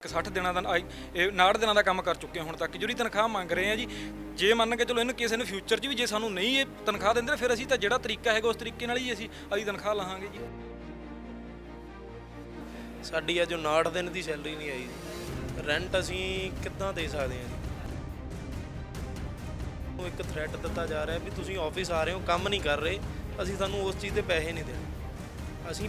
60 ਦਿਨਾਂ ਦਾ ਇਹ 59 ਦਿਨਾਂ ਦਾ ਕੰਮ ਕਰ ਚੁੱਕੇ ਹਾਂ ਹੁਣ ਤੱਕ। ਜਿਹੜੀ ਤਨਖਾਹ ਮੰਗ ਰਹੇ ਆ ਜੀ, ਜੇ ਮੰਨ ਕੇ ਚਲੋ ਇਹਨੂੰ ਕਿਸੇ ਨੂੰ ਫਿਊਚਰ 'ਚ ਵੀ ਜੇ ਸਾਨੂੰ ਨਹੀਂ ਇਹ ਤਨਖਾਹ ਦਿੰਦੇ, ਫਿਰ ਅਸੀਂ ਤਾਂ ਜਿਹੜਾ ਤਰੀਕਾ ਹੈਗਾ ਉਸ ਤਰੀਕੇ ਨਾਲ ਹੀ ਅਸੀਂ ਅਸੀਂ ਤਨਖਾਹ ਲਾਹਾਂਗੇ ਜੀ। ਸਾਡੀ ਅੱਜ 59 ਦਿਨ ਦੀ ਸੈਲਰੀ ਨਹੀਂ ਆਈ ਜੀ। ਰੈਂਟ ਅਸੀਂ ਕਿੱਦਾਂ ਦੇ ਸਕਦੇ ਹਾਂ ਜੀ? ਉਹ ਇੱਕ ਥ੍ਰੈਟ ਦਿੱਤਾ ਜਾ ਰਿਹਾ ਵੀ ਤੁਸੀਂ ਆਫਿਸ ਆ ਰਹੇ ਹੋ, ਕੰਮ ਨਹੀਂ ਕਰ ਰਹੇ, ਅਸੀਂ ਤੁਹਾਨੂੰ ਉਸ ਚੀਜ਼ ਦੇ ਪੈਸੇ ਨਹੀਂ ਦੇਣੇ। ਅਸੀਂ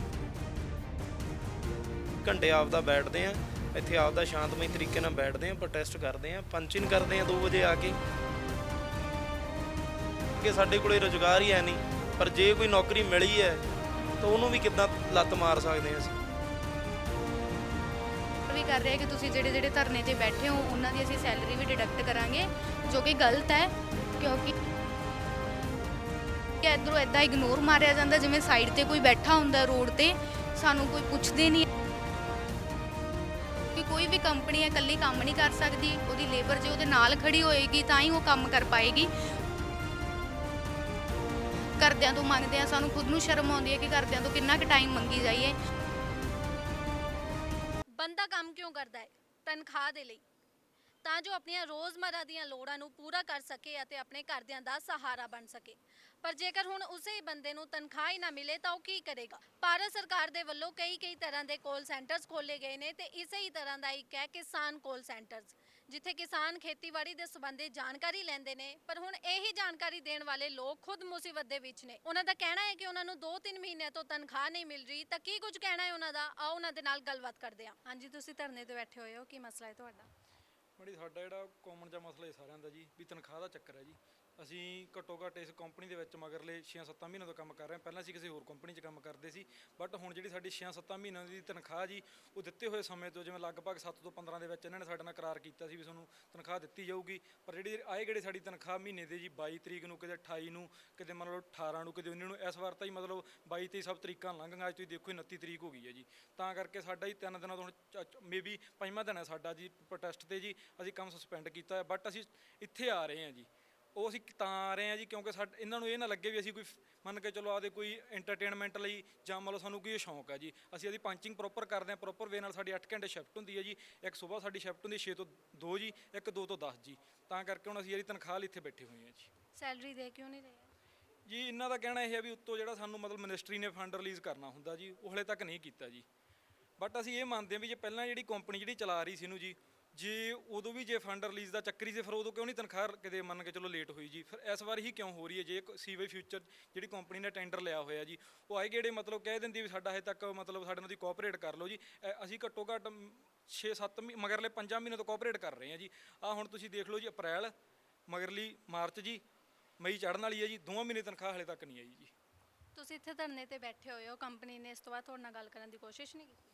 ਘੰਟੇ ਆਪਦਾ ਬੈਠਦੇ ਆ ਇੱਥੇ ਆਪਦਾ ਸ਼ਾਂਤਮਈ ਤਰੀਕੇ ਨਾਲ ਬੈਠਦੇ ਆ ਪ੍ਰੋਟੈਸਟ ਕਰਦੇ ਆ ਪੰਚਿੰਗ ਕਰਦੇ ਆ 2 ਵਜੇ ਆ ਕੇ। ਕਿ ਸਾਡੇ ਕੋਲੇ ਰੁਜ਼ਗਾਰ ਹੀ ਹੈ ਨਹੀਂ, ਪਰ ਜੇ ਕੋਈ ਨੌਕਰੀ ਮਿਲੀ ਹੈ, ਤਾਂ ਉਹਨੂੰ ਵੀ ਕਿੱਦਾਂ ਲੱਤ ਮਾਰ ਸਕਦੇ ਆ ਅਸੀਂ? ਵੀ ਕਰ ਰਹੇ ਕਿ ਤੁਸੀਂ ਜਿਹੜੇ ਜਿਹੜੇ ਧਰਨੇ ਤੇ ਬੈਠੇ ਹੋ, ਉਹਨਾਂ ਦੀ ਅਸੀਂ ਸੈਲਰੀ ਵੀ ਡਿਡਕਟ ਕਰਾਂਗੇ, ਜੋ ਕਿ ਗਲਤ ਹੈ, ਕਿਉਂਕਿ ਕਿ ਇਧਰੋਂ ਇਦਾਂ ਇਗਨੋਰ ਮਾਰਿਆ ਜਾਂਦਾ, ਜਿਵੇਂ ਸਾਈਡ ਤੇ ਕੋਈ ਬੈਠਾ ਹੁੰਦਾ ਰੋਡ ਤੇ, ਸਾਨੂੰ ਕੋਈ ਪੁੱਛਦੇ ਨਹੀਂ। ਵੀ ਕੰਪਨੀ ਹੈ ਇਕੱਲੀ ਕੰਮ ਨਹੀਂ ਕਰ ਸਕਦੀ, ਉਹਦੀ ਲੇਬਰ ਜੇ ਉਹਦੇ ਨਾਲ ਖੜੀ ਹੋਏਗੀ, ਤਾਂ ਹੀ ਉਹ ਕੰਮ ਕਰ ਪਾਏਗੀ। ਘਰਦਿਆਂ ਤੋਂ ਮੰਗਦੇ ਆ, ਸਾਨੂੰ ਖੁਦ ਨੂੰ ਸ਼ਰਮ ਆਉਂਦੀ ਹੈ ਕਿ ਘਰਦਿਆਂ ਤੋਂ ਕਿੰਨਾ ਕੁ ਟਾਈਮ ਮੰਗੀ ਜਾਈਏ। ਬੰਦਾ ਕੰਮ ਕਿਉਂ ਕਰਦਾ ਹੈ? ਤਨਖਾਹ ਦੇ ਲਈ। ਤਾਂ ਜੋ ਆਪਣੀਆਂ ਰੋਜ਼ਮਰਰਾ ਦੀਆਂ ਲੋੜਾਂ ਨੂੰ ਪੂਰਾ ਕਰ ਸਕੇ ਅਤੇ ਆਪਣੇ ਘਰਦਿਆਂ ਦਾ ਸਹਾਰਾ ਬਣ ਸਕੇ। ਪਰ ਜੇਕਰ ਹੁਣ ਉਸੇ ਹੀ ਬੰਦੇ ਨੂੰ ਤਨਖਾਹ ਹੀ ਨਾ ਮਿਲੇ ਤਾਂ ਉਹ ਕੀ ਕਰੇਗਾ? ਭਾਰਤ ਸਰਕਾਰ ਦੇ ਵੱਲੋਂ ਕਈ ਕਈ ਤਰ੍ਹਾਂ ਦੇ ਕਾਲ ਸੈਂਟਰਸ ਖੋਲੇ ਗਏ ਨੇ ਤੇ ਇਸੇ ਹੀ ਤਰ੍ਹਾਂ ਦਾ ਇੱਕ ਹੈ ਕਿਸਾਨ ਕਾਲ ਸੈਂਟਰਸ ਜਿੱਥੇ ਕਿਸਾਨ ਖੇਤੀਬਾੜੀ ਦੇ ਸੰਬੰਧੀ ਜਾਣਕਾਰੀ ਲੈਂਦੇ ਨੇ ਪਰ ਹੁਣ ਇਹੀ ਜਾਣਕਾਰੀ ਦੇਣ ਵਾਲੇ ਲੋਕ ਖੁਦ ਮੁਸੀਬਤ ਦੇ ਵਿੱਚ ਨੇ। ਉਹਨਾਂ ਦਾ ਕਹਿਣਾ ਹੈ ਕਿ ਉਹਨਾਂ ਨੂੰ 2-3 ਮਹੀਨਿਆਂ ਤੋਂ ਤਨਖਾਹ ਨਹੀਂ ਮਿਲ ਰਹੀ ਤਾਂ ਕੀ ਕੁਝ ਕਹਿਣਾ ਹੈ ਉਹਨਾਂ ਦਾ? ਆਓ ਉਹਨਾਂ ਦੇ ਨਾਲ ਗੱਲਬਾਤ ਕਰਦੇ ਹਾਂ। ਹਾਂਜੀ ਤੁਸੀਂ ਧਰਨੇ ਤੇ ਬੈਠੇ ਹੋਏ ਹੋ ਕੀ ਮਸਲਾ ਹੈ ਤੁਹਾਡਾ? ਮੜੀ ਸਾਡਾ ਜਿਹੜਾ ਕਾਮਨ ਜਿਹਾ ਮਸਲਾ ਇਹ ਸਾਰਿਆਂ ਦਾ ਜੀ ਵੀ ਤਨਖਾਹ ਦਾ ਚੱਕਰ ਹੈ ਜੀ। ਅਸੀਂ ਘੱਟੋ ਘੱਟ ਇਸ ਕੰਪਨੀ ਦੇ ਵਿੱਚ ਮਗਰਲੇ 6-7 ਮਹੀਨਿਆਂ ਤੋਂ ਕੰਮ ਕਰ ਰਹੇ ਹਾਂ। ਪਹਿਲਾਂ ਅਸੀਂ ਕਿਸੇ ਹੋਰ ਕੰਪਨੀ 'ਚ ਕੰਮ ਕਰਦੇ ਸੀ ਬਟ ਹੁਣ ਜਿਹੜੀ ਸਾਡੀ 6-7 ਮਹੀਨਿਆਂ ਦੀ ਤਨਖਾਹ ਜੀ, ਉਹ ਦਿੱਤੇ ਹੋਏ ਸਮੇਂ ਤੋਂ ਜਿਵੇਂ ਲਗਭਗ 7 ਤੋਂ 15 ਦੇ ਵਿੱਚ ਇਹਨਾਂ ਨੇ ਸਾਡੇ ਨਾਲ ਕਰਾਰ ਕੀਤਾ ਸੀ ਵੀ ਤੁਹਾਨੂੰ ਤਨਖਾਹ ਦਿੱਤੀ ਜਾਊਗੀ। ਪਰ ਜਿਹੜੀ ਆਏ ਜਿਹੜੇ ਸਾਡੀ ਤਨਖਾਹ ਮਹੀਨੇ ਦੇ ਜੀ 22 ਤਰੀਕ ਨੂੰ, ਕਿਤੇ 28 ਨੂੰ, ਕਿਤੇ ਮੰਨ ਲਓ 18 ਨੂੰ, ਕਿਤੇ 19 ਨੂੰ, ਇਸ ਵਾਰ ਤਾਂ ਹੀ ਮਤਲਬ 22 ਤੇ ਸਭ ਤਰੀਕਾਂ ਲੰਘ ਗਈਆਂ ਅੱਜ ਤੁਸੀਂ ਦੇਖੋ 29 ਤਰੀਕ ਹੋ ਗਈ ਹੈ ਜੀ। ਤਾਂ ਕਰਕੇ ਸਾਡਾ ਜੀ ਤਿੰਨ ਦਿਨਾਂ ਤੋਂ ਹੁਣ ਮੇਬੀ ਪੰਜਵਾਂ ਦਿਨ ਹੈ ਸਾਡਾ ਜੀ ਪ੍ਰੋਟੈਸਟ ਤੇ ਜੀ, ਅਸੀਂ ਕੰਮ ਸਸਪੈਂਡ ਕੀਤਾ ਹੈ। ਬਟ ਅਸੀਂ ਇੱਥੇ ਆ ਰਹੇ ਹਾਂ ਜੀ। ਉਹ ਅਸੀਂ ਤਾਂ ਆ ਰਹੇ ਹਾਂ ਜੀ ਕਿਉਂਕਿ ਸਾਡ ਇਹਨਾਂ ਨੂੰ ਇਹ ਨਾ ਲੱਗੇ ਵੀ ਅਸੀਂ ਕੋਈ ਮੰਨ ਕੇ ਚਲੋ ਆਦੇ ਕੋਈ ਐਂਟਰਟੇਨਮੈਂਟ ਲਈ ਜਾਂ ਮੰਨ ਲਓ ਸਾਨੂੰ ਕੋਈ ਸ਼ੌਂਕ ਹੈ ਜੀ। ਅਸੀਂ ਇਹਦੀ ਪੰਚਿੰਗ ਪ੍ਰੋਪਰ ਕਰਦੇ ਹਾਂ ਪ੍ਰੋਪਰ ਵੇ ਨਾਲ ਸਾਡੀ 8 ਘੰਟੇ ਸ਼ਿਫਟ ਹੁੰਦੀ ਹੈ ਜੀ। ਇੱਕ ਸਵੇਰ ਸਾਡੀ ਸ਼ਿਫਟ ਹੁੰਦੀ 6 ਤੋਂ 2 ਜੀ ਇੱਕ 2 ਤੋਂ 10 ਜੀ। ਤਾਂ ਕਰਕੇ ਹੁਣ ਅਸੀਂ ਇਹਦੀ ਤਨਖਾਹ ਲਈ ਇੱਥੇ ਬੈਠੇ ਹੋਏ ਹਾਂ ਜੀ। ਸੈਲਰੀ ਦੇ ਕਿਉਂ ਨਹੀਂ ਰਹੇ? ਜੀ ਇਹਨਾਂ ਦਾ ਕਹਿਣਾ ਇਹ ਹੈ ਵੀ ਉੱਤੋਂ ਜਿਹੜਾ ਸਾਨੂੰ ਮਤਲਬ ਮਿਨਿਸਟਰੀ ਨੇ ਫੰਡ ਰਿਲੀਜ਼ ਕਰਨਾ ਹੁੰਦਾ ਜੀ ਉਹ ਹਲੇ ਤੱਕ ਨਹੀਂ ਕੀਤਾ ਜੀ। ਬਟ ਅਸੀਂ ਇਹ ਮੰਨਦੇ ਹਾਂ ਵੀ ਜੇ ਪਹਿਲਾਂ ਜਿਹੜੀ ਕੰਪਨੀ ਜਿਹੜੀ ਚਲਾ ਰਹੀ ਸੀ ਇਹਨੂੰ ਜੀ ਜੇ ਉਦੋਂ ਵੀ ਜੇ ਫੰਡ ਰਿਲੀਜ਼ ਦਾ ਚੱਕਰ ਸੀ ਫਿਰ ਉਦੋਂ ਕਿਉਂ ਨਹੀਂ ਤਨਖਾਹ ਕਿਤੇ ਮੰਨ ਕੇ ਚਲੋ ਲੇਟ ਹੋਈ ਜੀ? ਫਿਰ ਇਸ ਵਾਰ ਹੀ ਕਿਉਂ ਹੋ ਰਹੀ ਹੈ? ਜੇ ਸੀਵੇ ਫਿਊਚਰ ਜਿਹੜੀ ਕੰਪਨੀ ਨੇ ਟੈਂਡਰ ਲਿਆ ਹੋਇਆ ਜੀ ਉਹ ਆਏ ਗੇੜੇ ਮਤਲਬ ਕਹਿ ਦਿੰਦੀ ਵੀ ਸਾਡਾ ਹਜੇ ਤੱਕ ਮਤਲਬ ਸਾਡੇ ਨਾਲ ਦੀ ਕੋਆਪਰੇਟ ਕਰ ਲਓ ਜੀ। ਅਸੀਂ ਘੱਟੋ ਘੱਟ 6-7 ਮਗਰਲੇ 5 ਮਹੀਨੇ ਤੋਂ ਕੋਆਪਰੇਟ ਕਰ ਰਹੇ ਹਾਂ ਜੀ। ਆ ਹੁਣ ਤੁਸੀਂ ਦੇਖ ਲਓ ਜੀ ਅਪ੍ਰੈਲ ਮਗਰਲੀ ਮਾਰਚ ਜੀ ਮਈ ਚੜ੍ਹਨ ਵਾਲੀ ਹੈ ਜੀ ਦੋਵਾਂ ਮਹੀਨੇ ਤਨਖਾਹ ਹਲੇ ਤੱਕ ਨਹੀਂ ਆਈ ਜੀ। ਤੁਸੀਂ ਇੱਥੇ ਧਰਨੇ ਤੇ ਬੈਠੇ ਹੋਏ ਹੋ ਕੰਪਨੀ ਨੇ ਇਸ ਤੋਂ ਬਾਅਦ ਤੁਹਾਡੇ ਨਾਲ ਗੱਲ ਕਰਨ ਦੀ ਕੋਸ਼ਿਸ਼ ਨਹੀਂ ਕੀਤੀ?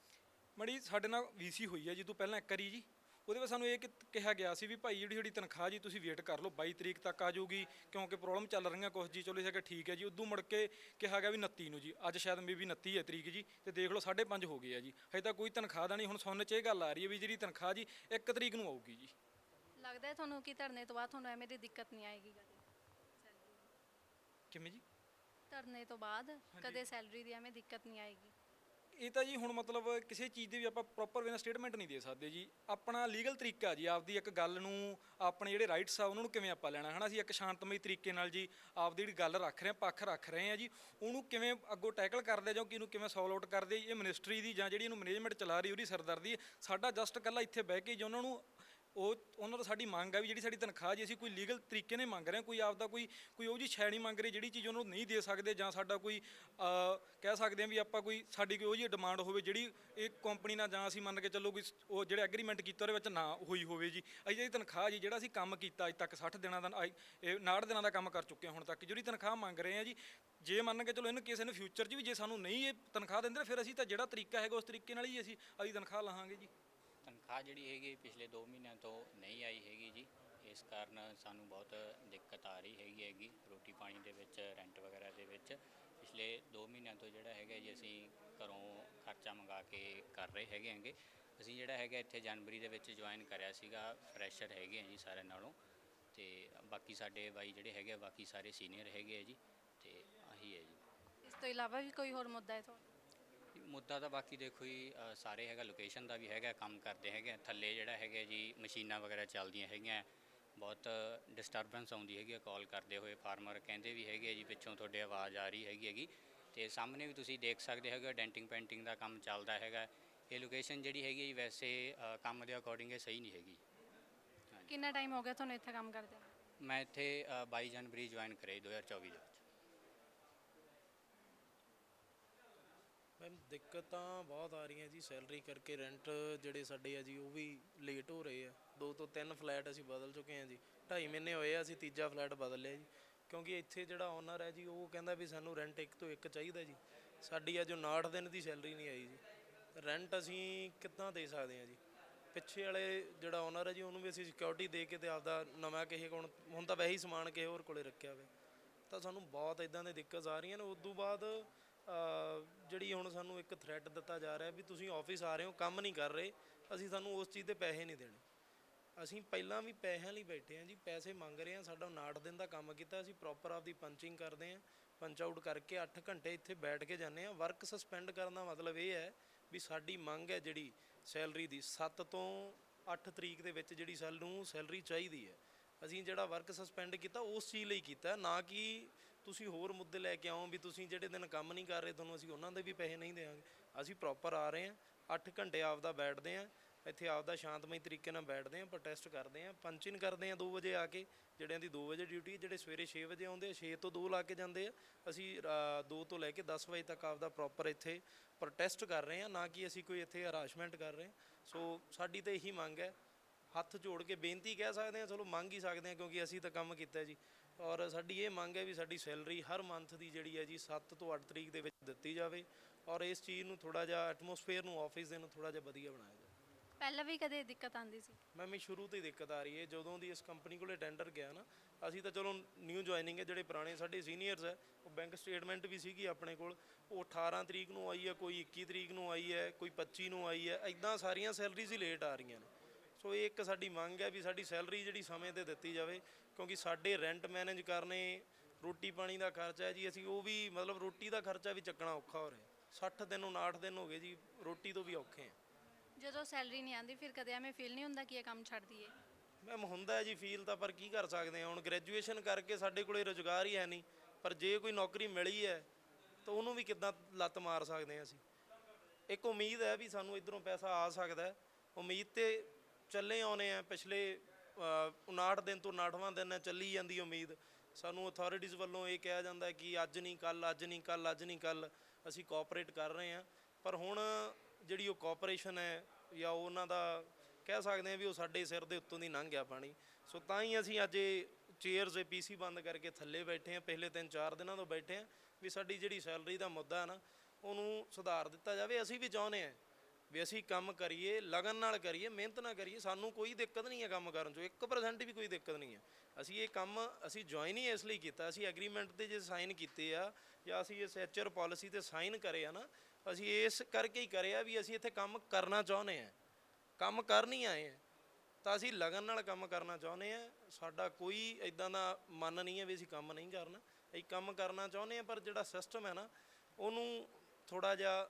ਮੜੀ ਸਾਡੇ ਨਾਲ ਵੀਸੀ ਹੋਈ ਹੈ ਜੀ ਤੋਂ ਪਹਿਲਾਂ ਇੱਕ ਵਾਰੀ ਜੀ। ਉਹਦੇ ਵਿੱਚ ਸਾਨੂੰ ਇਹ ਕਿ- ਕਿਹਾ ਗਿਆ ਸੀ ਵੀ ਭਾਈ ਜਿਹੜੀ ਤੁਹਾਡੀ ਤਨਖਾਹ ਜੀ ਤੁਸੀਂ ਵੇਟ ਕਰ ਲਓ 22 ਤਰੀਕ ਤੱਕ ਆ ਜਾਊਗੀ ਕਿਉਂਕਿ ਪ੍ਰੋਬਲਮ ਚੱਲ ਰਹੀਆਂ ਕੁਛ ਜੀ। ਚਲੋ ਇਹ ਕਿ ਠੀਕ ਹੈ ਜੀ। ਉਦੋਂ ਮੁੜ ਕੇ ਕਿਹਾ ਗਿਆ ਵੀ 29 ਨੂੰ ਜੀ। ਅੱਜ ਸ਼ਾਇਦ ਮੇਬੀ 29 ਹੈ ਤਰੀਕ ਜੀ ਤੇ ਦੇਖ ਲਓ 5.5 ਹੋ ਗਏ ਆ ਜੀ। ਹਜੇ ਤਾਂ ਕੋਈ ਤਨਖਾਹ ਦਾ ਨਹੀਂ ਹੁਣ ਸੁਣਨ 'ਚ ਇਹ ਗੱਲ ਆ ਰਹੀ ਹੈ ਵੀ ਜਿਹੜੀ ਤਨਖਾਹ ਜੀ 1 ਤਰੀਕ ਨੂੰ ਆਊਗੀ ਜੀ। ਲੱਗਦਾ ਹੈ ਤੁਹਾਨੂੰ ਕਿ ਧਰਨੇ ਤੋਂ ਬਾਅਦ ਤੁਹਾਨੂੰ ਐਵੇਂ ਦੀ ਦਿੱਕਤ ਨਹੀਂ ਆਏਗੀ ਕਦੇ ਕਿਵੇਂ ਜੀ? ਧਰਨੇ ਤੋਂ ਬਾਅਦ ਕਦੇ ਸੈਲਰੀ ਦੀ ਐਵੇਂ ਦਿੱਕਤ ਨਹੀਂ ਆਏਗੀ? ਇਹ ਤਾਂ ਜੀ ਹੁਣ ਮਤਲਬ ਕਿਸੇ ਚੀਜ਼ ਦੀ ਵੀ ਆਪਾਂ ਪ੍ਰੋਪਰ ਵੇ ਨਾਲ ਸਟੇਟਮੈਂਟ ਨਹੀਂ ਦੇ ਸਕਦੇ ਜੀ। ਆਪਣਾ ਲੀਗਲ ਤਰੀਕਾ ਜੀ, ਆਪਦੀ ਇੱਕ ਗੱਲ ਨੂੰ, ਆਪਣੇ ਜਿਹੜੇ ਰਾਈਟਸ ਆ ਉਹਨਾਂ ਨੂੰ ਕਿਵੇਂ ਆਪਾਂ ਲੈਣਾ, ਹਨਾ? ਅਸੀਂ ਇੱਕ ਸ਼ਾਂਤਮਈ ਤਰੀਕੇ ਨਾਲ ਜੀ ਆਪਦੀ ਜਿਹੜੀ ਗੱਲ ਰੱਖ ਰਹੇ ਹਾਂ, ਪੱਖ ਰੱਖ ਰਹੇ ਹਾਂ ਜੀ, ਉਹਨੂੰ ਕਿਵੇਂ ਅੱਗੋਂ ਟੈਕਲ ਕਰਦੇ ਜਾਂ ਕਿ ਕਿਹਨੂੰ ਕਿਵੇਂ ਸੋਲਵ ਆਊਟ ਕਰਦੇ, ਇਹ ਮਿਨਿਸਟਰੀ ਦੀ ਜਾਂ ਜਿਹੜੀ ਇਹਨੂੰ ਮੈਨੇਜਮੈਂਟ ਚਲਾ ਰਹੀ, ਉਹਦੀ ਸਰਦਰਦੀ ਹੈ ਸਾਡਾ ਜਸਟ ਇਕੱਲਾ ਇੱਥੇ ਬਹਿ ਕੇ ਜੀ ਉਹਨਾਂ ਨੂੰ ਉਹ ਉਹਨਾਂ ਤੋਂ ਸਾਡੀ ਮੰਗ ਆ ਵੀ ਜਿਹੜੀ ਸਾਡੀ ਤਨਖਾਹ ਜੀ ਅਸੀਂ ਕੋਈ ਲੀਗਲ ਤਰੀਕੇ ਨਾਲ ਮੰਗ ਰਹੇ ਹਾਂ, ਕੋਈ ਆਪਦਾ ਕੋਈ ਕੋਈ ਉਹ ਜੀ ਸ਼ੈ ਨਹੀਂ ਮੰਗ ਰਹੇ ਜਿਹੜੀ ਚੀਜ਼ ਉਹਨਾਂ ਨੂੰ ਨਹੀਂ ਦੇ ਸਕਦੇ ਜਾਂ ਸਾਡਾ ਕੋਈ ਕਹਿ ਸਕਦੇ ਹਾਂ ਵੀ ਆਪਾਂ ਕੋਈ ਸਾਡੀ ਕੋਈ ਉਹ ਜੀ ਡਿਮਾਂਡ ਹੋਵੇ ਜਿਹੜੀ ਇਹ ਕੰਪਨੀ ਨਾਲ ਜਾਂ ਅਸੀਂ ਮੰਨ ਕੇ ਚੱਲੋ ਕੋਈ ਉਹ ਜਿਹੜੇ ਐਗਰੀਮੈਂਟ ਕੀਤਾ ਉਹਦੇ ਵਿੱਚ ਨਾ ਹੋਈ ਹੋਵੇ ਜੀ। ਅਸੀਂ ਜਿਹੜੀ ਤਨਖਾਹ ਜੀ ਜਿਹੜਾ ਅਸੀਂ ਕੰਮ ਕੀਤਾ ਅੱਜ ਤੱਕ 60 ਦਿਨਾਂ ਦਾ ਇਹ 59 ਦਿਨਾਂ ਦਾ ਕੰਮ ਕਰ ਚੁੱਕੇ ਹਾਂ ਹੁਣ ਤੱਕ, ਜਿਹੜੀ ਤਨਖਾਹ ਮੰਗ ਰਹੇ ਹਾਂ ਜੀ, ਜੇ ਮੰਨ ਕੇ ਚਲੋ ਇਹਨੂੰ ਕਿਸੇ ਨੂੰ ਫਿਊਚਰ 'ਚ ਵੀ ਜੇ ਸਾਨੂੰ ਨਹੀਂ ਇਹ ਤਨਖਾਹ ਦਿੰਦੇ ਫਿਰ ਅਸੀਂ ਤਾਂ ਜਿਹੜਾ ਤਰੀਕਾ ਹੈਗਾ ਉਸ ਤਰੀਕੇ ਨਾਲ ਹੀ ਅਸੀਂ ਅਸੀਂ ਤਨਖਾਹ ਲਾਹਾਂਗੇ ਜੀ। ਤਨਖਾਹ ਜਿਹੜੀ ਹੈਗੀ ਪਿਛਲੇ 2 ਮਹੀਨਿਆਂ ਤੋਂ ਨਹੀਂ ਆਈ ਹੈਗੀ ਜੀ। ਇਸ ਕਾਰਨ ਸਾਨੂੰ ਬਹੁਤ ਦਿੱਕਤ ਆ ਰਹੀ ਹੈਗੀ ਹੈਗੀ ਰੋਟੀ ਪਾਣੀ ਦੇ ਵਿੱਚ ਰੈਂਟ ਵਗੈਰਾ ਦੇ ਵਿੱਚ। ਪਿਛਲੇ 2 ਮਹੀਨਿਆਂ ਤੋਂ ਜਿਹੜਾ ਹੈਗਾ ਜੀ ਅਸੀਂ ਘਰੋਂ ਖਰਚਾ ਮੰਗਾ ਕੇ ਕਰ ਰਹੇ ਹੈਗੇ ਆਂਗੇ ਅਸੀਂ ਜਿਹੜਾ ਹੈਗਾ ਇੱਥੇ ਜਨਵਰੀ ਦੇ ਵਿੱਚ ਜੁਆਇਨ ਕਰਿਆ ਸੀਗਾ ਫਰੈਸ਼ਰ ਹੈਗੇ ਆ ਜੀ ਸਾਰਿਆਂ ਨਾਲੋਂ। ਤੇ ਬਾਕੀ ਸਾਡੇ ਬਾਈ ਜਿਹੜੇ ਹੈਗੇ ਆ, ਬਾਕੀ ਸਾਰੇ ਸੀਨੀਅਰ ਹੈਗੇ ਆ ਜੀ ਤੇ ਆਹੀ ਹੈ ਜੀ। ਇਸ ਤੋਂ ਇਲਾਵਾ ਵੀ ਕੋਈ ਹੋਰ ਮੁੱਦਾ ਹੈ ਤੁਹਾਡਾ? ਮੁੱਦਾ ਤਾਂ ਬਾਕੀ ਦੇਖੋ ਜੀ ਅ, ਸਾਰੇ ਹੈਗਾ ਲੋਕੇਸ਼ਨ ਦਾ ਵੀ ਹੈਗਾ ਕੰਮ ਕਰਦੇ ਹੈਗੇ ਆ। ਥੱਲੇ ਜਿਹੜਾ ਹੈਗਾ ਜੀ ਮਸ਼ੀਨਾਂ ਵਗੈਰਾ ਚੱਲਦੀਆਂ ਹੈਗੀਆਂ ਬਹੁਤ ਡਿਸਟਰਬੈਂਸ ਆਉਂਦੀ ਹੈਗੀ ਕਾਲ ਕਰਦੇ ਹੋਏ। ਫਾਰਮਰ ਕਹਿੰਦੇ ਵੀ ਹੈਗੇ ਆ ਜੀ ਪਿੱਛੋਂ ਤੁਹਾਡੇ ਆਵਾਜ਼ ਆ ਰਹੀ ਹੈਗੀ ਹੈਗੀ। ਤੇ ਸਾਹਮਣੇ ਵੀ ਤੁਸੀਂ ਦੇਖ ਸਕਦੇ ਹੈਗੇ ਡੈਂਟਿੰਗ ਪੇਂਟਿੰਗ ਦਾ ਕੰਮ ਚੱਲਦਾ ਹੈਗਾ। ਇਹ ਲੋਕੇਸ਼ਨ ਜਿਹੜੀ ਹੈਗੀ ਜੀ ਵੈਸੇ ਅ, ਕੰਮ ਦੇ ਅਕੋਰਡਿੰਗ ਇਹ ਸਹੀ ਨਹੀਂ ਹੈਗੀ। ਕਿੰਨਾ ਟਾਈਮ ਹੋ ਗਿਆ ਤੁਹਾਨੂੰ ਇੱਥੇ ਕੰਮ ਕਰਦੇ ਮੈਂ ਇੱਥੇ ਅ, 22 ਜਨਵਰੀ ਜੁਆਇਨ ਕਰੀ 2024 ਦੇ ਵਿੱਚ। ਮੈਮ, ਦਿੱਕਤਾਂ ਬਹੁਤ ਆ ਰਹੀਆਂ ਜੀ, ਸੈਲਰੀ ਕਰਕੇ ਰੈਂਟ ਜਿਹੜੇ ਸਾਡੇ ਆ ਜੀ, ਉਹ ਵੀ ਲੇਟ ਹੋ ਰਹੇ ਆ। ਦੋ ਤੋਂ ਤਿੰਨ ਫਲੈਟ ਅਸੀਂ ਬਦਲ ਚੁੱਕੇ ਆ ਜੀ। ਢਾਈ ਮਹੀਨੇ ਹੋਏ ਆ, ਅਸੀਂ ਤੀਜਾ ਫਲੈਟ ਬਦਲ ਲਿਆ ਜੀ। ਕਿਉਂਕਿ ਇੱਥੇ ਜਿਹੜਾ ਓਨਰ ਹੈ ਜੀ, ਉਹ ਕਹਿੰਦਾ ਵੀ ਸਾਨੂੰ ਰੈਂਟ ਇੱਕ ਤੋਂ ਇੱਕ ਚਾਹੀਦਾ ਜੀ। ਸਾਡੀ ਅੱਜ 59 ਦਿਨ ਦੀ ਸੈਲਰੀ ਨਹੀਂ ਆਈ ਜੀ। ਰੈਂਟ ਅਸੀਂ ਕਿੱਦਾਂ ਦੇ ਸਕਦੇ ਆ ਜੀ? ਪਿੱਛੇ ਵਾਲੇ ਜਿਹੜਾ ਓਨਰ ਹੈ ਜੀ, ਉਹਨੂੰ ਵੀ ਅਸੀਂ ਸਿਕਿਉਰਿਟੀ ਦੇ ਕੇ ਤੇ ਆਪਦਾ ਨਵਾਂ ਕਿਸੇ ਕੋਲ, ਹੁਣ ਤਾਂ ਵੈਸੇ ਹੀ ਸਮਾਨ ਕਿਸੇ ਹੋਰ ਕੋਲੇ ਰੱਖਿਆ ਹੋਇਆ। ਤਾਂ ਸਾਨੂੰ ਬਹੁਤ ਇਦਾਂ ਦੇ ਦਿੱਕਤ ਆ ਰਹੀਆਂ ਨੇ। ਉਸ ਤੋਂ ਬਾਅਦ ਜਿਹੜੀ ਹੁਣ ਸਾਨੂੰ ਇੱਕ ਥ੍ਰੈਟ ਦਿੱਤਾ ਜਾ ਰਿਹਾ ਵੀ ਤੁਸੀਂ ਆਫਿਸ ਆ ਰਹੇ ਹੋ, ਕੰਮ ਨਹੀਂ ਕਰ ਰਹੇ, ਅਸੀਂ ਤੁਹਾਨੂੰ ਉਸ ਚੀਜ਼ ਦੇ ਪੈਸੇ ਨਹੀਂ ਦੇਣੇ। ਅਸੀਂ ਪਹਿਲਾਂ ਵੀ ਪੈਸਿਆਂ ਲਈ ਬੈਠੇ ਹਾਂ ਜੀ, ਪੈਸੇ ਮੰਗ ਰਹੇ ਹਾਂ, ਸਾਡਾ 59 ਦਿਨ ਦਾ ਕੰਮ ਕੀਤਾ, ਅਸੀਂ ਪ੍ਰੋਪਰ ਆਪਦੀ ਪੰਚਿੰਗ ਕਰਦੇ ਹਾਂ ਪੰਚ ਆਊਟ ਕਰਕੇ 8 ਘੰਟੇ ਇੱਥੇ ਬੈਠ ਕੇ ਜਾਂਦੇ ਹਾਂ। ਵਰਕ ਸਸਪੈਂਡ ਕਰਨ ਦਾ ਮਤਲਬ ਇਹ ਹੈ ਵੀ ਸਾਡੀ ਮੰਗ ਹੈ ਜਿਹੜੀ ਸੈਲਰੀ ਦੀ 7 ਤੋਂ 8 ਤਰੀਕ ਦੇ ਵਿੱਚ ਜਿਹੜੀ ਸਾਨੂੰ ਸੈਲਰੀ ਚਾਹੀਦੀ ਹੈ। ਅਸੀਂ ਜਿਹੜਾ ਵਰਕ ਸਸਪੈਂਡ ਕੀਤਾ, ਉਸ ਚੀਜ਼ ਲਈ ਕੀਤਾ, ਨਾ ਕਿ ਤੁਸੀਂ ਹੋਰ ਮੁੱਦੇ ਲੈ ਕੇ ਆਓ ਵੀ ਤੁਸੀਂ ਜਿਹੜੇ ਦਿਨ ਕੰਮ ਨਹੀਂ ਕਰ ਰਹੇ ਤੁਹਾਨੂੰ ਅਸੀਂ ਉਹਨਾਂ ਦੇ ਵੀ ਪੈਸੇ ਨਹੀਂ ਦੇਵਾਂਗੇ। ਅਸੀਂ ਪ੍ਰੋਪਰ ਆ ਰਹੇ ਹਾਂ 8 ਘੰਟੇ ਆਪਦਾ ਬੈਠਦੇ ਹਾਂ, ਇੱਥੇ ਆਪਦਾ ਸ਼ਾਂਤਮਈ ਤਰੀਕੇ ਨਾਲ ਬੈਠਦੇ ਹਾਂ ਪ੍ਰੋਟੈਸਟ ਕਰਦੇ ਹਾਂ ਪੰਚਿੰਗ ਕਰਦੇ ਹਾਂ 2 ਵਜੇ ਆ ਕੇ, ਜਿਹੜਿਆਂ ਦੀ 2 ਵਜੇ ਡਿਊਟੀ ਹੈ, ਜਿਹੜੇ ਸਵੇਰੇ 6 ਵਜੇ ਆਉਂਦੇ ਆ 6 ਤੋਂ 2 ਲਾ ਕੇ ਜਾਂਦੇ ਆ। ਅਸੀਂ 2 ਤੋਂ ਲੈ ਕੇ 10 ਵਜੇ ਤੱਕ ਆਪਦਾ ਪ੍ਰੋਪਰ ਇੱਥੇ ਪ੍ਰੋਟੈਸਟ ਕਰ ਰਹੇ ਹਾਂ, ਨਾ ਕਿ ਅਸੀਂ ਕੋਈ ਇੱਥੇ ਹਰਾਸਮੈਂਟ ਕਰ ਰਹੇ ਹਾਂ। ਸੋ ਸਾਡੀ ਤਾਂ ਇਹੀ ਮੰਗ ਹੈ ਹੱਥ ਜੋੜ ਕੇ ਬੇਨਤੀ ਕਹਿ ਸਕਦੇ ਹਾਂ ਚਲੋ ਮੰਗ ਹੀ ਸਕਦੇ ਹਾਂ ਕਿਉਂਕਿ ਅਸੀਂ ਤਾਂ ਕੰਮ ਕੀਤਾ ਜੀ। ਔਰ ਸਾਡੀ ਇਹ ਮੰਗ ਹੈ ਵੀ ਸਾਡੀ ਸੈਲਰੀ ਹਰ ਮੰਥ ਦੀ ਜਿਹੜੀ ਹੈ ਜੀ 7 ਤੋਂ 8 ਤਰੀਕ ਦੇ ਵਿੱਚ ਦਿੱਤੀ ਜਾਵੇ ਔਰ ਇਸ ਚੀਜ਼ ਨੂੰ ਥੋੜਾ ਜਿਹਾ ਐਟਮੋਸਫੇਅਰ ਨੂੰ ਆਫਿਸ ਦੇ ਨੂੰ ਥੋੜਾ ਜਿਹਾ ਵਧੀਆ ਬਣਾਇਆ ਜਾਵੇ। ਪਹਿਲਾਂ ਵੀ ਕਦੇ ਦਿੱਕਤ ਆਉਂਦੀ ਸੀ? ਮੈਂ ਵੀ ਸ਼ੁਰੂ ਤੋਂ ਹੀ ਦਿੱਕਤ ਆ ਰਹੀ ਹੈ। ਜਦੋਂ ਦੀ ਇਸ ਕੰਪਨੀ ਕੋਲੇ ਟੈਂਡਰ ਗਿਆ ਨਾ ਅਸੀਂ ਤਾਂ ਚਲੋ ਨਿਊ ਜੁਆਇਨਿੰਗ ਹੈ ਜਿਹੜੇ ਪੁਰਾਣੇ ਸਾਡੇ ਸੀਨੀਅਰਸ ਹੈ ਉਹ ਬੈਂਕ ਸਟੇਟਮੈਂਟ ਵੀ ਸੀਗੀ ਆਪਣੇ ਕੋਲ। ਉਹ 18 ਤਰੀਕ ਨੂੰ ਆਈ ਹੈ ਕੋਈ 21 ਤਰੀਕ ਨੂੰ ਆਈ ਹੈ ਕੋਈ 25 ਨੂੰ ਆਈ ਹੈ ਐਦਾਂ ਸਾਰੀਆਂ ਸੈਲਰੀਜ਼ ਹੀ ਲੇਟ ਆ ਰਹੀਆਂ ਨੇ। ਸੋ ਇਹ ਇੱਕ ਸਾਡੀ ਮੰਗ ਹੈ ਵੀ ਸਾਡੀ ਸੈਲਰੀ ਜਿਹੜੀ ਸਮੇਂ ਤੇ ਦਿੱਤੀ ਜਾਵੇ ਕਿਉਂਕਿ ਸਾਡੇ ਰੈਂਟ ਮੈਨੇਜ ਕਰਨੇ ਰੋਟੀ ਪਾਣੀ ਦਾ ਖਰਚਾ ਹੈ ਜੀ ਅਸੀਂ ਉਹ ਵੀ ਮਤਲਬ ਰੋਟੀ ਦਾ ਖਰਚਾ ਵੀ ਚੱਕਣਾ ਔਖਾ ਹੋ ਰਿਹਾ 60 ਦਿਨ 59 ਦਿਨ ਹੋ ਗਏ ਜੀ ਰੋਟੀ ਤੋਂ ਵੀ ਔਖੇ ਆ ਜਦੋਂ ਸੈਲਰੀ ਨਹੀਂ ਆਉਂਦੀ ਫਿਰ ਕਦੇ ਐਵੇਂ ਫੀਲ ਨਹੀਂ ਹੁੰਦਾ ਕਿ ਇਹ ਕੰਮ ਛੱਡ ਦਈਏ? ਮੈਮ ਹੁੰਦਾ ਹੈ ਜੀ ਫੀਲ ਤਾਂ ਪਰ ਕੀ ਕਰ ਸਕਦੇ ਹਾਂ? ਹੁਣ ਗ੍ਰੈਜੂਏਸ਼ਨ ਕਰਕੇ ਸਾਡੇ ਕੋਲੇ ਰੁਜ਼ਗਾਰ ਹੀ ਹੈ ਨਹੀਂ ਪਰ ਜੇ ਕੋਈ ਨੌਕਰੀ ਮਿਲੀ ਹੈ ਤਾਂ ਉਹਨੂੰ ਵੀ ਕਿੱਦਾਂ ਲੱਤ ਮਾਰ ਸਕਦੇ ਹਾਂ ਅਸੀਂ? ਇੱਕ ਉਮੀਦ ਹੈ ਵੀ ਸਾਨੂੰ ਇਧਰੋਂ ਪੈਸਾ ਆ ਸਕਦਾ ਹੈ। ਉਮੀਦ ਤੇ ਚੱਲੇ ਆਉਨੇ ਆ ਪਿਛਲੇ ਅ, 59 ਦਿਨ ਤੋਂ 59ਵਾਂ ਦਿਨ ਹੈ ਚੱਲੀ ਜਾਂਦੀ ਉਮੀਦ। ਸਾਨੂੰ ਅਥਾਰਟੀਜ਼ ਵੱਲੋਂ ਇਹ ਕਿਹਾ ਜਾਂਦਾ ਕਿ ਅੱਜ ਨਹੀਂ ਕੱਲ ਅੱਜ ਨਹੀਂ ਕੱਲ ਅੱਜ ਨਹੀਂ ਕੱਲ ਅਸੀਂ ਕੋਆਪਰੇਟ ਕਰ ਰਹੇ ਹਾਂ। ਪਰ ਹੁਣ ਜਿਹੜੀ ਉਹ ਕੋਆਪਰੇਸ਼ਨ ਹੈ ਜਾਂ ਉਹਨਾਂ ਦਾ ਕਹਿ ਸਕਦੇ ਹਾਂ ਵੀ ਉਹ ਸਾਡੇ ਸਿਰ ਦੇ ਉੱਤੋਂ ਦੀ ਲੰਘ ਗਿਆ ਪਾਣੀ। ਸੋ ਤਾਂ ਹੀ ਅਸੀਂ ਅੱਜ ਇਹ ਚੇਅਰਸ ਤੇ ਪੀਸੀ ਬੰਦ ਕਰਕੇ ਥੱਲੇ ਬੈਠੇ ਹਾਂ ਪਿਛਲੇ 3-4 ਦਿਨਾਂ ਤੋਂ ਬੈਠੇ ਹਾਂ ਵੀ ਸਾਡੀ ਜਿਹੜੀ ਸੈਲਰੀ ਦਾ ਮੁੱਦਾ ਹੈ ਨਾ ਉਹਨੂੰ ਸੁਧਾਰ ਦਿੱਤਾ ਜਾਵੇ। ਅਸੀਂ ਵੀ ਚਾਹੁੰਦੇ ਹਾਂ ਵੀ ਅਸੀਂ ਕੰਮ ਕਰੀਏ, ਲਗਨ ਨਾਲ ਕਰੀਏ, ਮਿਹਨਤ ਨਾਲ ਕਰੀਏ, ਸਾਨੂੰ ਕੋਈ ਦਿੱਕਤ ਨਹੀਂ ਹੈ ਕੰਮ ਕਰਨ 'ਚੋਂ। 1% ਵੀ ਕੋਈ ਦਿੱਕਤ ਨਹੀਂ ਹੈ। ਅਸੀਂ ਇਹ ਕੰਮ, ਅਸੀਂ ਜੁਆਇਨ ਹੀ ਇਸ ਲਈ ਕੀਤਾ, ਅਸੀਂ ਐਗਰੀਮੈਂਟ ਤੇ ਜੇ ਸਾਈਨ ਕੀਤੇ ਆ, ਜਾਂ ਅਸੀਂ ਇਸ ਐਚਆਰ ਪਾਲਿਸੀ ਤੇ ਸਾਈਨ ਕਰੇ ਆ ਨਾ, ਅਸੀਂ ਇਸ ਕਰਕੇ ਹੀ ਕਰਿਆ ਵੀ ਅਸੀਂ ਇੱਥੇ ਕੰਮ ਕਰਨਾ ਚਾਹੁੰਦੇ ਆ ਕੰਮ ਕਰ ਨਹੀਂ ਆਏ ਆ ਤਾਂ ਅਸੀਂ ਲਗਨ ਨਾਲ ਕੰਮ ਕਰਨਾ ਚਾਹੁੰਦੇ ਆ ਸਾਡਾ ਕੋਈ ਇਦਾਂ ਦਾ ਮਨ ਨਹੀਂ ਹੈ ਵੀ ਅਸੀਂ ਕੰਮ ਨਹੀਂ ਕਰਨਾ। ਅਸੀਂ ਕੰਮ ਕਰਨਾ ਚਾਹੁੰਦੇ ਆ ਪਰ ਜਿਹੜਾ ਸਿਸਟਮ ਹੈ ਨਾ, ਉਹਨੂੰ ਥੋੜਾ ਜਿਹਾ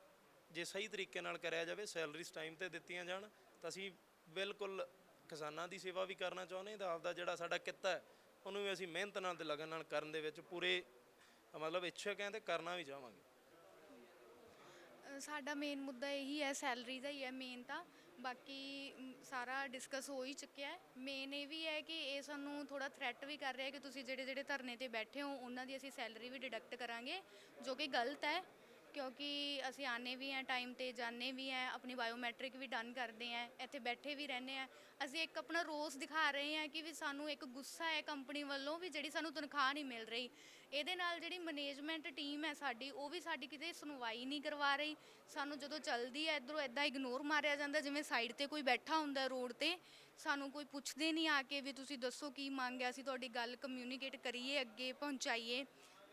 ਜੇ ਸਹੀ ਤਰੀਕੇ ਨਾਲ ਕਰਿਆ ਜਾਵੇ ਸੈਲਰੀਜ਼ ਟਾਈਮ ਤੇ ਦਿੱਤੀਆਂ ਜਾਣ, ਤਾਂ ਅਸੀਂ ਬਿਲਕੁਲ ਕਿਸਾਨਾਂ ਦੀ ਸੇਵਾ ਵੀ ਕਰਨਾ ਚਾਹੁੰਦੇ ਹਾਂ ਤਾਂ ਆਪਦਾ ਜਿਹੜਾ ਸਾਡਾ ਕਿੱਤਾ ਹੈ, ਉਹਨੂੰ ਵੀ ਅਸੀਂ ਮਿਹਨਤ ਨਾਲ ਤੇ ਲਗਨ ਨਾਲ ਕਰਨ ਦੇ ਵਿੱਚ ਪੂਰੇ ਮਤਲਬ ਇੱਛੁਕ ਹਾਂ ਤੇ ਕਰਨਾ ਵੀ ਚਾਹਾਂਗੇ। ਸਾਡਾ ਮੇਨ ਮੁੱਦਾ ਇਹੀ ਹੈ ਸੈਲਰੀ ਦਾ ਹੀ ਹੈ ਮੇਨ ਤਾਂ। ਬਾਕੀ ਸਾਰਾ ਡਿਸਕਸ ਹੋ ਹੀ ਚੁੱਕਿਆ ਹੈ। ਮੇਨ ਇਹ ਵੀ ਹੈ ਕਿ ਇਹ ਸਾਨੂੰ ਥੋੜਾ ਥ੍ਰੈਟ ਵੀ ਕਰ ਰਿਹਾ ਕਿ ਤੁਸੀਂ ਜਿਹੜੇ ਜਿਹੜੇ ਧਰਨੇ ਤੇ ਬੈਠੇ ਹੋ, ਉਹਨਾਂ ਦੀ ਅਸੀਂ ਸੈਲਰੀ ਵੀ ਡਿਡਕਟ ਕਰਾਂਗੇ, ਜੋ ਕਿ ਗਲਤ ਹੈ। ਕਿਉਂਕਿ ਅਸੀਂ ਆਨੇ ਵੀ ਆ ਟਾਈਮ ਤੇ ਜਾਣੇ ਵੀ ਆ ਆਪਣੀ ਬਾਇਓਮੈਟ੍ਰਿਕ ਵੀ ਡਨ ਕਰਦੇ ਆ ਇੱਥੇ ਬੈਠੇ ਵੀ ਰਹਿੰਦੇ ਆ ਅਸੀਂ ਇੱਕ ਆਪਣਾ ਰੋਸ ਦਿਖਾ ਰਹੇ ਆ ਕਿ ਵੀ ਸਾਨੂੰ ਇੱਕ ਗੁੱਸਾ ਹੈ ਕੰਪਨੀ ਵੱਲੋਂ ਵੀ ਜਿਹੜੀ ਸਾਨੂੰ ਤਨਖਾਹ ਨਹੀਂ ਮਿਲ ਰਹੀ। ਇਹਦੇ ਨਾਲ ਜਿਹੜੀ ਮੈਨੇਜਮੈਂਟ ਟੀਮ ਹੈ ਸਾਡੀ, ਉਹ ਵੀ ਸਾਡੀ ਕਿਤੇ ਸੁਣਵਾਈ ਨਹੀਂ ਕਰਵਾ ਰਹੀ। ਸਾਨੂੰ ਜਦੋਂ ਚੱਲਦੀ ਹੈ, ਇਧਰੋਂ ਇਦਾਂ ਇਗਨੋਰ ਮਾਰਿਆ ਜਾਂਦਾ, ਜਿਵੇਂ ਸਾਈਡ ਤੇ ਕੋਈ ਬੈਠਾ ਹੁੰਦਾ ਰੋਡ ਤੇ, ਸਾਨੂੰ ਕੋਈ ਪੁੱਛਦੇ ਨਹੀਂ ਆ ਕੇ ਵੀ ਤੁਸੀਂ ਦੱਸੋ ਕੀ ਮੰਗ ਹੈ, ਅਸੀਂ ਤੁਹਾਡੀ ਗੱਲ ਕਮਿਊਨੀਕੇਟ ਕਰੀਏ, ਅੱਗੇ ਪਹੁੰਚਾਈਏ।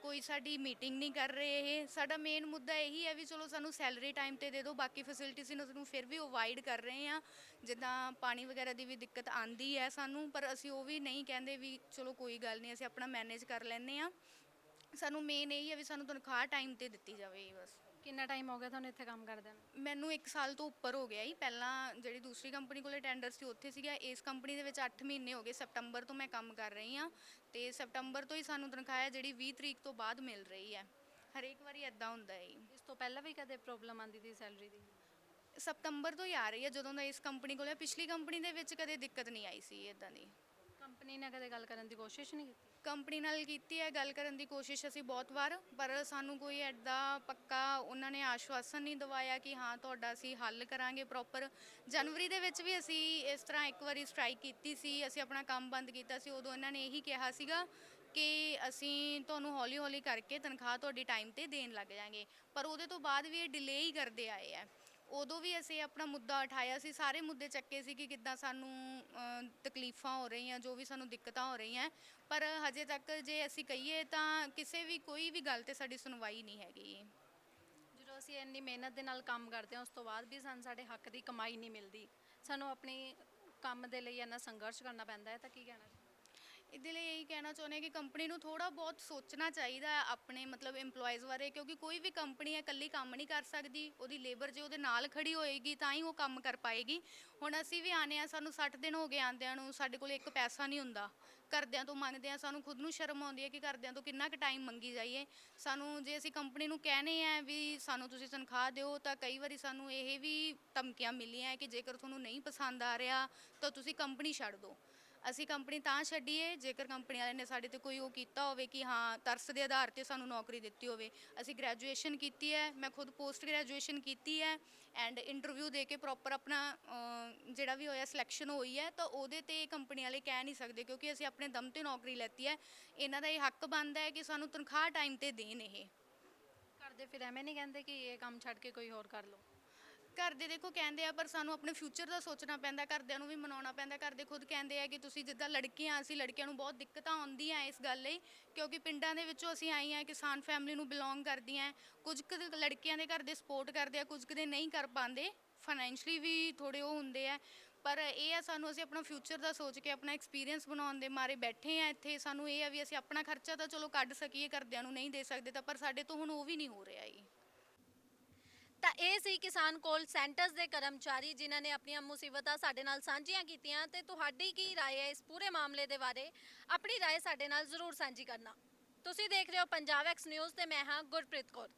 ਕੋਈ ਸਾਡੀ ਮੀਟਿੰਗ ਨਹੀਂ ਕਰ ਰਹੇ ਇਹ। ਸਾਡਾ ਮੇਨ ਮੁੱਦਾ ਇਹੀ ਹੈ ਵੀ ਚਲੋ ਸਾਨੂੰ ਸੈਲਰੀ ਟਾਈਮ ਤੇ ਦੇ ਦਿਓ, ਬਾਕੀ ਫੈਸਿਲਿਟੀਜ਼ ਨੂੰ ਫਿਰ ਵੀ ਅਵੋਇਡ ਕਰ ਰਹੇ ਆ ਜਿੱਦਾਂ ਪਾਣੀ ਵਗੈਰਾ ਦੀ ਵੀ ਦਿੱਕਤ ਆਂਦੀ ਹੈ ਸਾਨੂੰ, ਪਰ ਅਸੀਂ ਉਹ ਵੀ ਨਹੀਂ ਕਹਿੰਦੇ ਵੀ ਚਲੋ ਕੋਈ ਗੱਲ ਨਹੀਂ, ਅਸੀਂ ਆਪਣਾ ਮੈਨੇਜ ਕਰ ਲੈਂਦੇ ਆ ਸਾਨੂੰ ਮੇਨ ਇਹੀ ਹੈ ਵੀ ਸਾਨੂੰ ਤਨਖਾਹ ਟਾਈਮ ਤੇ ਦਿੱਤੀ ਜਾਵੇ ਬਸ। ਕਿੰਨਾ ਟਾਈਮ ਹੋ ਗਿਆ ਤੁਹਾਨੂੰ ਇੱਥੇ ਕੰਮ ਕਰਦਿਆਂ ਨੂੰ? ਮੈਨੂੰ 1 ਸਾਲ ਤੋਂ ਉੱਪਰ ਹੋ ਗਿਆ ਹੀ ਪਹਿਲਾਂ ਜਿਹੜੀ ਦੂਸਰੀ ਕੰਪਨੀ ਕੋਲੇ ਟੈਂਡਰ ਸੀ ਉੱਥੇ ਸੀਗਾ। ਇਸ ਕੰਪਨੀ ਦੇ ਵਿੱਚ 8 ਮਹੀਨੇ ਹੋ ਗਏ। ਸਪਟੰਬਰ ਤੋਂ ਮੈਂ ਕੰਮ ਕਰ ਰਹੀ ਹਾਂ ਤੇ ਸਪਟੰਬਰ ਤੋਂ ਹੀ ਸਾਨੂੰ ਤਨਖਾਹ ਹੈ ਜਿਹੜੀ 20 ਤਰੀਕ ਤੋਂ ਬਾਅਦ ਮਿਲ ਰਹੀ ਹੈ। ਹਰੇਕ ਵਾਰੀ ਐਦਾਂ ਹੁੰਦਾ ਹੈ ਜੀ। ਇਸ ਤੋਂ ਪਹਿਲਾਂ ਵੀ ਕਦੇ ਪ੍ਰੋਬਲਮ ਆਂਦੀ ਸੀ ਸੈਲਰੀ ਦੀ? ਸਪਟੰਬਰ ਤੋਂ ਹੀ ਆ ਰਹੀ ਹੈ। ਜਦੋਂ ਦਾ ਇਸ ਕੰਪਨੀ ਕੋਲੇ ਪਿਛਲੀ ਕੰਪਨੀ ਦੇ ਵਿੱਚ ਕਦੇ ਦਿੱਕਤ ਨਹੀਂ ਆਈ ਸੀ ਇਦਾਂ ਦੀ। ਕੰਪਨੀ ਨੇ ਕਦੇ ਗੱਲ ਕਰਨ ਦੀ ਕੋਸ਼ਿਸ਼ ਨਹੀਂ ਕੀਤੀ? ਕੰਪਨੀ ਨਾਲ ਕੀਤੀ ਹੈ, ਗੱਲ ਕਰਨ ਦੀ ਕੋਸ਼ਿਸ਼ ਅਸੀਂ ਬਹੁਤ ਵਾਰ, ਪਰ ਸਾਨੂੰ ਕੋਈ ਐਡਾ ਪੱਕਾ ਉਹਨਾਂ ਨੇ ਆਸ਼ਵਾਸਨ ਨਹੀਂ ਦਵਾਇਆ ਕਿ ਹਾਂ, ਤੁਹਾਡਾ ਅਸੀਂ ਹੱਲ ਕਰਾਂਗੇ ਪ੍ਰੋਪਰ ਜਨਵਰੀ ਦੇ ਵਿੱਚ ਵੀ ਅਸੀਂ ਇਸ ਤਰ੍ਹਾਂ ਇੱਕ ਵਾਰੀ ਸਟ੍ਰਾਈਕ ਕੀਤੀ ਸੀ, ਅਸੀਂ ਆਪਣਾ ਕੰਮ ਬੰਦ ਕੀਤਾ ਸੀ, ਉਦੋਂ ਇਹਨਾਂ ਨੇ ਇਹੀ ਕਿਹਾ ਸੀਗਾ ਕਿ ਅਸੀਂ ਤੁਹਾਨੂੰ ਹੌਲੀ ਹੌਲੀ ਕਰਕੇ ਤਨਖਾਹ ਤੁਹਾਡੀ ਟਾਈਮ ਤੇ ਦੇਣ ਲੱਗ ਜਾਾਂਗੇ। ਪਰ ਉਹਦੇ ਤੋਂ ਬਾਅਦ ਵੀ ਇਹ ਡਿਲੇ ਹੀ ਕਰਦੇ ਆਏ ਆ ਉਦੋਂ ਵੀ ਅਸੀਂ ਆਪਣਾ ਮੁੱਦਾ ਉਠਾਇਆ ਸੀ ਸਾਰੇ ਮੁੱਦੇ ਚੱਕੇ ਸੀ ਕਿ ਕਿੱਦਾਂ ਸਾਨੂੰ ਅ, ਤਕਲੀਫਾਂ ਹੋ ਰਹੀਆਂ ਜੋ ਵੀ ਸਾਨੂੰ ਦਿੱਕਤਾਂ ਹੋ ਰਹੀਆਂ ਪਰ ਹਜੇ ਤੱਕ ਜੇ ਅਸੀਂ ਕਹੀਏ ਤਾਂ ਕਿਸੇ ਵੀ ਕੋਈ ਵੀ ਗੱਲ ਤੇ ਸਾਡੀ ਸੁਣਵਾਈ ਨਹੀਂ ਹੈਗੀ। ਜਦੋਂ ਅਸੀਂ ਇੰਨੀ ਮਿਹਨਤ ਦੇ ਨਾਲ ਕੰਮ ਕਰਦੇ ਹਾਂ ਉਸ ਤੋਂ ਬਾਅਦ ਵੀ ਸਾਨੂੰ ਸਾਡੇ ਹੱਕ ਦੀ ਕਮਾਈ ਨਹੀਂ ਮਿਲਦੀ। ਸਾਨੂੰ ਆਪਣੀ ਕੰਮ ਦੇ ਲਈ ਇੰਨਾ ਸੰਘਰਸ਼ ਕਰਨਾ ਪੈਂਦਾ ਹੈ ਤਾਂ ਕੀ ਕਹਿਣਾ ਇਹਦੇ ਲਈ ਇਹੀ ਕਹਿਣਾ ਚਾਹੁੰਦੇ ਹਾਂ ਕਿ ਕੰਪਨੀ ਨੂੰ ਥੋੜਾ ਬਹੁਤ ਸੋਚਣਾ ਚਾਹੀਦਾ ਹੈ ਆਪਣੇ ਮਤਲਬ EMPLOYEES ਬਾਰੇ, ਕਿਉਂਕਿ ਕੋਈ ਵੀ ਕੰਪਨੀ ਹੈ ਇਕੱਲੀ ਕੰਮ ਨਹੀਂ ਕਰ ਸਕਦੀ, ਉਹਦੀ ਲੇਬਰ ਜੇ ਉਹਦੇ ਨਾਲ ਖੜੀ ਹੋਏਗੀ ਤਾਂ ਹੀ ਉਹ ਕੰਮ ਕਰ ਪਾਏਗੀ। ਹੁਣ ਅਸੀਂ ਵੀ ਆਨੇ ਆ ਸਾਨੂੰ 60 ਦਿਨ ਹੋ ਗਏ ਆਂਦਿਆਂ ਨੂੰ, ਸਾਡੇ ਕੋਲ ਇੱਕ ਪੈਸਾ ਨਹੀਂ ਹੁੰਦਾ। ਘਰਦਿਆਂ ਤੋਂ ਮੰਗਦੇ ਆ ਸਾਨੂੰ ਖੁਦ ਨੂੰ ਸ਼ਰਮ ਆਉਂਦੀ ਹੈ ਕਿ ਘਰਦਿਆਂ ਤੋਂ ਕਿੰਨਾ ਕੁ ਟਾਈਮ ਮੰਗੀ ਜਾਈਏ। ਸਾਨੂੰ ਜੇ ਅਸੀਂ ਕੰਪਨੀ ਨੂੰ ਕਹਨੇ ਆ ਵੀ ਸਾਨੂੰ ਤੁਸੀਂ ਤਨਖਾਹ ਦਿਓ, ਤਾਂ ਕਈ ਵਾਰੀ ਸਾਨੂੰ ਇਹ ਵੀ ਧਮਕੀਆਂ ਮਿਲੀਆਂ ਕਿ ਜੇਕਰ ਤੁਹਾਨੂੰ ਨਹੀਂ ਪਸੰਦ ਆ ਰਿਹਾ, ਤਾਂ ਤੁਸੀਂ ਕੰਪਨੀ ਛੱਡ ਦਿਓ। ਅਸੀਂ ਕੰਪਨੀ ਤਾਂ ਛੱਡੀਏ ਜੇਕਰ ਕੰਪਨੀ ਵਾਲਿਆਂ ਨੇ ਸਾਡੇ ਤੇ ਕੋਈ ਉਹ ਕੀਤਾ ਹੋਵੇ ਕਿ ਹਾਂ ਤਰਸ ਦੇ ਆਧਾਰ ਤੇ ਸਾਨੂੰ ਨੌਕਰੀ ਦਿੱਤੀ ਹੋਵੇ। ਅਸੀਂ ਗ੍ਰੈਜੂਏਸ਼ਨ ਕੀਤੀ ਹੈ ਮੈਂ ਖੁਦ ਪੋਸਟ ਗ੍ਰੈਜੂਏਸ਼ਨ ਕੀਤੀ ਹੈ ਐਂਡ ਇੰਟਰਵਿਊ ਦੇ ਕੇ ਪ੍ਰੋਪਰ ਆਪਣਾ ਅਹ, ਜਿਹੜਾ ਵੀ ਹੋਇਆ ਸਿਲੈਕਸ਼ਨ ਹੋਈ ਹੈ ਤਾਂ ਉਹਦੇ ਤੇ ਕੰਪਨੀ ਵਾਲੇ ਕਹਿ ਨਹੀਂ ਸਕਦੇ ਕਿਉਂਕਿ ਅਸੀਂ ਆਪਣੇ ਦਮ ਤੇ ਨੌਕਰੀ ਲੈਤੀ ਹੈ। ਇਹਨਾਂ ਦਾ ਇਹ ਹੱਕ ਬਣਦਾ ਹੈ ਕਿ ਸਾਨੂੰ ਤਨਖਾਹ ਟਾਈਮ ਤੇ ਦੇਣ ਇਹ। ਕਰਦੇ ਫਿਰ ਐਵੇਂ ਨਹੀਂ ਕਹਿੰਦੇ ਕਿ ਇਹ ਕੰਮ ਛੱਡ ਕੇ ਕੋਈ ਹੋਰ ਕਰ ਲਓ? ਘਰ ਦੇ ਦੇਖੋ ਕਹਿੰਦੇ ਆ, ਪਰ ਸਾਨੂੰ ਆਪਣੇ ਫਿਊਚਰ ਦਾ ਸੋਚਣਾ ਪੈਂਦਾ, ਘਰਦਿਆਂ ਨੂੰ ਵੀ ਮਨਾਉਣਾ ਪੈਂਦਾ। ਘਰ ਦੇ ਖੁਦ ਕਹਿੰਦੇ ਆ ਕਿ ਤੁਸੀਂ ਜਿੱਦਾਂ ਲੜਕੀਆਂ ਅਸੀਂ ਲੜਕਿਆਂ ਨੂੰ ਬਹੁਤ ਦਿੱਕਤਾਂ ਆਉਂਦੀਆਂ ਇਸ ਗੱਲ ਲਈ, ਕਿਉਂਕਿ ਪਿੰਡਾਂ ਦੇ ਵਿੱਚੋਂ ਅਸੀਂ ਆਈ ਆ ਕਿਸਾਨ ਫੈਮਿਲੀ ਨੂੰ ਬਿਲੋਂਗ ਕਰਦੀਆਂ ਕੁਝ ਕੁ ਲੜਕੀਆਂ ਦੇ ਘਰ ਦੇ ਸਪੋਰਟ ਕਰਦੇ ਆ, ਕੁਝ ਕੁ ਦੇ ਨਹੀਂ ਕਰ ਪਾਉਂਦੇ। ਫਾਈਨੈਂਸ਼ਲੀ ਵੀ ਥੋੜੇ ਉਹ ਹੁੰਦੇ ਆ, ਪਰ ਇਹ ਆ ਸਾਨੂੰ ਅਸੀਂ ਆਪਣਾ ਫਿਊਚਰ ਦਾ ਸੋਚ ਕੇ, ਆਪਣਾ ਐਕਸਪੀਰੀਅੰਸ ਬਣਾਉਣ ਦੇ ਮਾਰੇ ਬੈਠੇ ਆ ਇੱਥੇ। ਸਾਨੂੰ ਇਹ ਆ ਵੀ ਅਸੀਂ ਆਪਣਾ ਖਰਚਾ ਤਾਂ ਚਲੋ ਕੱਢ ਸਕੀਏ, ਘਰਦਿਆਂ ਨੂੰ ਨਹੀਂ ਦੇ ਸਕਦੇ ਤਾਂ, ਪਰ ਸਾਡੇ ਤੋਂ ਹੁਣ ਉਹ ਵੀ ਨਹੀਂ ਹੋ ਰਿਹਾ ਜੀ। ਤਾਂ ਇਹ ਸੀ ਕਿਸਾਨ ਕੋਲ ਸੈਂਟਰਸ ਦੇ ਕਰਮਚਾਰੀ ਜਿਨ੍ਹਾਂ ਨੇ ਆਪਣੀਆਂ ਮੁਸੀਬਤਾਂ ਸਾਡੇ ਨਾਲ ਸਾਂਝੀਆਂ ਕੀਤੀਆਂ ਤੇ ਤੁਹਾਡੀ ਕੀ رائے ਹੈ ਇਸ ਪੂਰੇ ਮਾਮਲੇ ਦੇ ਬਾਰੇ ਆਪਣੀ رائے ਸਾਡੇ ਨਾਲ ਜ਼ਰੂਰ ਸਾਂਝੀ ਕਰਨਾ ਤੁਸੀਂ ਦੇਖ ਰਹੇ ਹੋ ਪੰਜਾਬ ਐਕਸ ਨਿਊਜ਼ ਤੇ ਮੈਂ ਹਾਂ ਗੁਰਪ੍ਰੀਤ ਕੌਰ